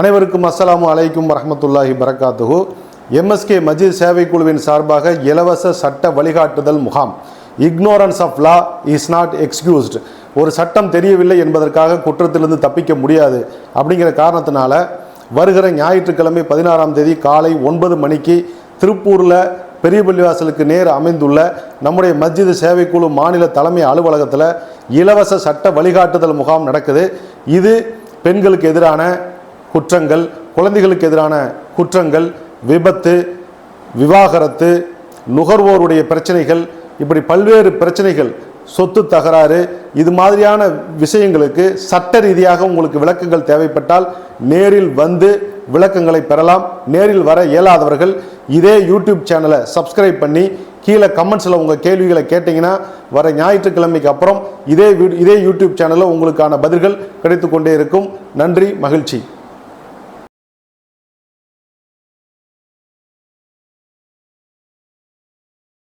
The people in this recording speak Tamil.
அனைவருக்கும் அஸ்லாம் அலைக்கும் வரமத்துல்லாஹி பரகாத்துஹூ எம்எஸ்கே மஜித் சேவை குழுவின் சார்பாக இலவச சட்ட வழிகாட்டுதல் முகாம். Ignorance of law is not excused ஒரு சட்டம் தெரியவில்லை என்பதற்காக குற்றத்திலிருந்து தப்பிக்க முடியாது. அப்படிங்கிற காரணத்தினால வருகிற ஞாயிற்றுக்கிழமை பதினாறாம் தேதி காலை ஒன்பது மணிக்கு திருப்பூரில் பெரிய பள்ளிவாசலுக்கு நேர் அமைந்துள்ள நம்முடைய மஸ்ஜிது சேவைக்குழு மாநில தலைமை அலுவலகத்தில் இலவச சட்ட வழிகாட்டுதல் முகாம் நடக்குது. இது பெண்களுக்கு எதிரான குற்றங்கள் குழந்தைகளுக்கு எதிரான குற்றங்கள் விபத்து விவாகரத்து நுகர்வோருடைய பிரச்சனைகள் இப்படி பல்வேறு பிரச்சனைகள் சொத்து தகராறு இது மாதிரியான விஷயங்களுக்கு சட்ட ரீதியாக உங்களுக்கு விளக்கங்கள் தேவைப்பட்டால் நேரில் வந்து விளக்கங்களை பெறலாம். நேரில் வர இயலாதவர்கள் இதே யூடியூப் சேனலை சப்ஸ்கிரைப் பண்ணி கீழே கமெண்ட்ஸில் உங்கள் கேள்விகளை கேட்டிங்கன்னா வர ஞாயிற்றுக்கிழமைக்கு அப்புறம் இதே வீ இதே யூடியூப் சேனலில் உங்களுக்கான பதில்கள் கிடைத்து கொண்டே இருக்கும். நன்றி மகிழ்ச்சி.